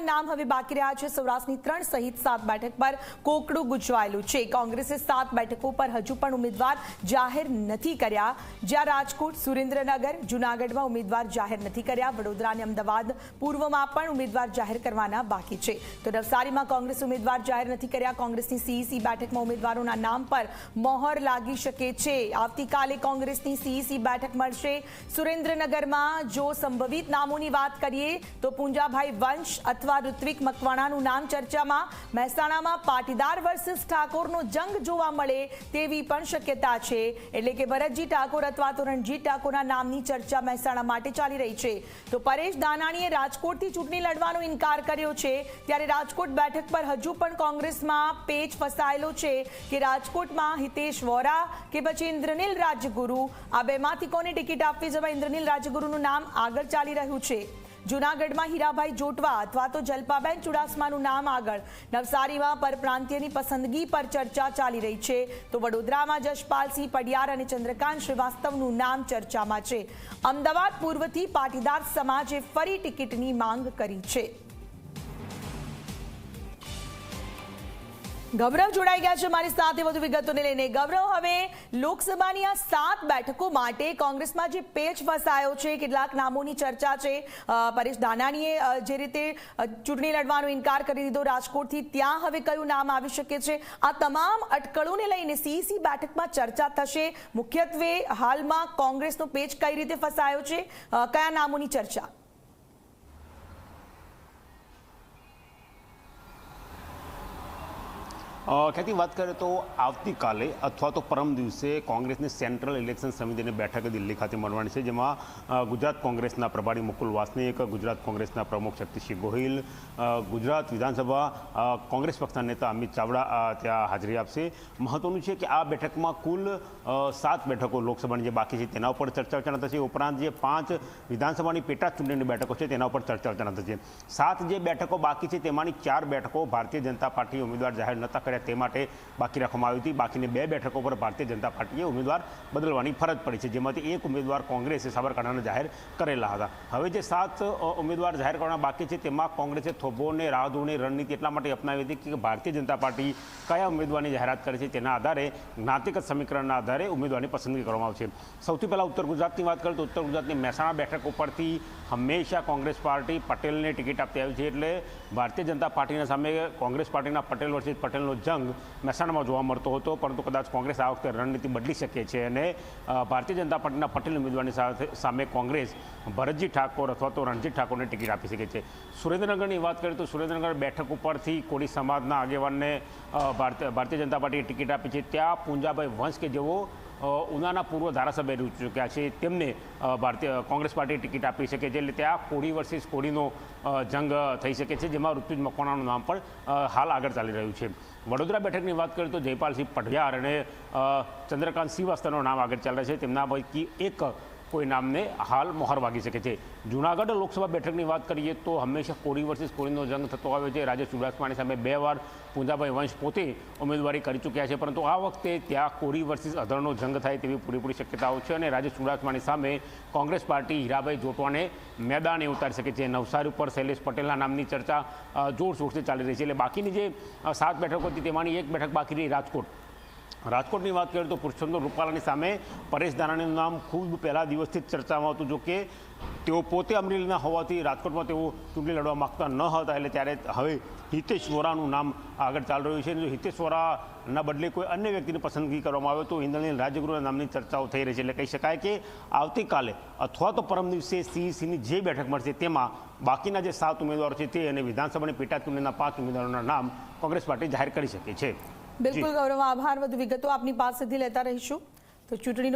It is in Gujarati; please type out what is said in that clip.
ઉમેદવારોના નામ હવે બાકી રહ્યા છે. સૌરાષ્ટ્રની ત્રણ સહિત સાત બેઠક પર કોકડું ગુંચવાયેલું છે. કોંગ્રેસે સાત બેઠકો પર હજુ પણ ઉમેદવાર જાહેર નથી કર્યા. જ્યાં રાજકોટ, સુરેન્દ્રનગર, જૂનાગઢમાં ઉમેદવાર જાહેર નથી કર્યા. વડોદરા અને અમદાવાદ પૂર્વમાં પણ ઉમેદવાર જાહેર કરવાના બાકી છે. તો નવસારીમાં કોંગ્રેસ ઉમેદવાર જાહેર નથી કર્યા. કોંગ્રેસની સીઈસી બેઠકમાં ઉમેદવારોના નામ પર મોહર લાગી શકે છે. આવતીકાલે કોંગ્રેસની સીઈસી બેઠક મળશે. સુરેન્દ્રનગરમાં જો સંભવિત નામોની વાત કરીએ તો પૂંજાભાઈ વંશ અથવા ઋત્વિક મકવાણાનું નામ ચર્ચામાં. મહેસાણામાં પાટીદાર વર્સિસ ઠાકોરનો જંગ જોવા મળે તેવી પણ શક્યતા છે. એટલે કે ભરતજી ઠાકોર અથવા તો રણજીત ઠાકોરના નામની ચર્ચા મહેસાણા માટે ચાલી રહી છે. તો પરેશ દાનાણીએ રાજકોટથી ચૂંટણી લડવાનો ઇનકાર કર્યો છે. ત્યારે રાજકોટ બેઠક પર હજુ પણ કોંગ્રેસમાં પેચ ફસાયેલો છે કે રાજકોટમાં હિતેશ વોરા કે પછી ઇન્દ્રનીલ રાજગુરુ. આ બેમાંથી કોને ટિકિટ આપવી? જેમાં ઇન્દ્રનીલ રાજગુરુનું નામ આગળ ચાલી રહ્યું છે. જૂનાગઢમાં હીરાભાઈ જોટવા અથવા તો જલપાબેન ચુડાસમાનું નામ આગળ. નવસારીમાં પરપ્રાંતીયની પસંદગી પર ચર્ચા ચાલી રહી છે. તો વડોદરામાં જશપાલસિંહ પડિયાર અને ચંદ્રકાંત શ્રીવાસ્તવનું નામ ચર્ચામાં છે. અમદાવાદ પૂર્વથી પાટીદાર સમાજે ફરી ટિકિટની માંગ કરી છે. ગૌરવ જોડાઈ ગયા છે મારી સાથે વધુ વિગતોને લઈને. ગૌરવ, હવે લોકસભાની આ સાત બેઠકો માટે કોંગ્રેસમાં જે પેચ ફસાયો છે, કેટલાક નામોની ચર્ચા છે પરેશ દાનાણીએ જે રીતે ચૂંટણી લડવાનો ઇનકાર કરી દીધો રાજકોટથી, ત્યાં હવે કયું નામ આવી શકે છે? આ તમામ અટકળોને લઈને સીસી બેઠકમાં ચર્ચા થશે. મુખ્યત્વે હાલમાં કોંગ્રેસનો પેચ કઈ રીતે ફસાયો છે? કયા નામોની ચર્ચા? ખ્યાતિ વાત કરીએ તો આવતીકાલે અથવા તો પરમ દિવસે કોંગ્રેસની સેન્ટ્રલ ઇલેક્શન સમિતિની બેઠક દિલ્હી ખાતે મળવાની છે, જેમાં ગુજરાત કોંગ્રેસના પ્રભારી મુકુલ વાસનિક ગુજરાત કોંગ્રેસના પ્રમુખ શક્તિસિંહ ગોહિલ ગુજરાત વિધાનસભા કોંગ્રેસ પક્ષના નેતા અમિત ચાવડા ત્યાં હાજરી આપશે. મહત્વનું છે કે આ બેઠકમાં કુલ સાત બેઠકો લોકસભાની જે બાકી છે તેના ઉપર ચર્ચા વિચારણા થશે. ઉપરાંત જે પાંચ વિધાનસભાની પેટા ચૂંટણીની બેઠકો છે તેના ઉપર ચર્ચા વિચારણા થશે. સાત જે બેઠકો બાકી છે તેમાંની ચાર બેઠકો ભારતીય જનતા પાર્ટી ઉમેદવાર જાહેર નહોતા કર્યા તે માટે બાકી રાખવામાં આવી હતી. બાકીની બે બેઠકો પર ભારતીય જનતા પાર્ટીએ ઉમેદવાર બદલવાની ફરજ પડી છે, જેમાંથી એક ઉમેદવાર કોંગ્રેસે સાબરકાંઠાને જાહેર કરેલા હતા. હવે જે સાત ઉમેદવાર જાહેર કરવાના બાકી છે, તેમાં કોંગ્રેસે થોભોને, રાહદોને, રણનીતિ એટલા માટે અપનાવી હતી કે ભારતીય જનતા પાર્ટી કયા ઉમેદવારની જાહેરાત કરે છે તેના આધારે જ્ઞાતિગત સમીકરણના આધારે ઉમેદવારની પસંદગી કરવામાં આવશે. સૌથી પહેલાં ઉત્તર ગુજરાતની વાત કરીએ તો ઉત્તર ગુજરાતની મહેસાણા બેઠક ઉપરથી હંમેશા કોંગ્રેસ પાર્ટી પટેલને ટિકિટ આપતી આવી છે, એટલે ભારતીય જનતા પાર્ટીના સામે કોંગ્રેસ પાર્ટીના પટેલ વર્ષિત પટેલનો જંગ મહેસાણામાં જોવા મળતો હતો, પરંતુ કદાચ કોંગ્રેસ આ વખતે રણનીતિ બદલી શકે છે અને ભારતીય જનતા પાર્ટીના પટેલ ઉમેદવારની સાથે, સામે કોંગ્રેસ ભરતજી ઠાકોર અથવા તો રણજીત ઠાકોરને ટિકિટ આપી શકે છે. સુરેન્દ્રનગરની વાત કરીએ તો સુરેન્દ્રનગર બેઠક ઉપરથી કોળી સમાજના આગેવાનને ભારતીય જનતા પાર્ટીએ ટિકિટ આપી છે. ત્યાં પૂંજાભાઈ વંશ કે જેઓ ઉનાના પૂર્વ ધારાસભ્ય રહી ચૂક્યા છે. તેમને ભારતીય કોંગ્રેસ પાર્ટી ટિકિટ આપી શકે છે એટલે ત્યાં કોળી વર્સિસ કોળીનો જંગ થઈ શકે છે, જેમાં ઋતુજ મકવાણાનું નામ પણ હાલ આગળ ચાલી રહ્યું છે. વડોદરા બેઠકની વાત કરીએ તો જયપાલસિંહ પઢિયાર અને ચંદ્રકાંત શ્રીવાસ્તવનું નામ આગળ ચાલે છે. તેમના પૈકી એક કોઈ નામને હાલ મોહર વાગી શકે છે. જૂનાગઢ લોકસભા બેઠકની વાત કરીએ તો હંમેશા કોળી વર્સિસ કોરીનો જંગ થતો આવ્યો છે. રાજેશ ચુડાસમાની સામે બે વાર પૂંજાભાઈ વંશ પોતે ઉમેદવારી કરી ચૂક્યા છે, પરંતુ આ વખતે ત્યાં કોરી વર્સિસ અધરનો જંગ થાય તેવી પૂરેપૂરી શક્યતાઓ છે અને રાજેશ ચુડાસમાની સામે કોંગ્રેસ પાર્ટી હીરાભાઈ જોટવાને મેદાને ઉતારી શકે છે. નવસારી ઉપર શૈલેષ પટેલના નામની ચર્ચા જોરશોરથી ચાલી રહી છે. એટલે બાકીની જે સાત બેઠકો હતી તેમાંની એક બેઠક બાકી રહી રાજકોટ. રાજકોટની વાત કરીએ તો પુરુષોત્તમ રૂપાલાની સામે પરેશ ધાનાણીનું નામ ખૂબ પહેલા દિવસથી જ ચર્ચામાં હતું, જો કે તેઓ પોતે અમરેલીના હોવાથી રાજકોટમાં તેઓ ચૂંટણી લડવા માગતા ન હતા, એટલે ત્યારે હવે હિતેશ વોરાનું નામ આગળ ચાલી રહ્યું છે. જો હિતેશ વોરાના બદલે કોઈ અન્ય વ્યક્તિની પસંદગી કરવામાં આવે તો ઇન્દ્રનીલ રાજગુરુના નામની ચર્ચાઓ થઈ રહી છે. એટલે કહી શકાય કે આવતીકાલે અથવા તો પરમ દિવસે સીઈસીની જે બેઠક મળશે તેમાં બાકીના જે સાત ઉમેદવારો છે તે અને વિધાનસભાની પેટા ચૂંટણીના પાંચ ઉમેદવારોના નામ કોંગ્રેસ પાર્ટી જાહેર કરી શકે છે. બિલકુલ ગૌરવ આભાર. વધુ વિગતો આપની પાસેથી લેતા રહીશું. તો ચૂંટણીનો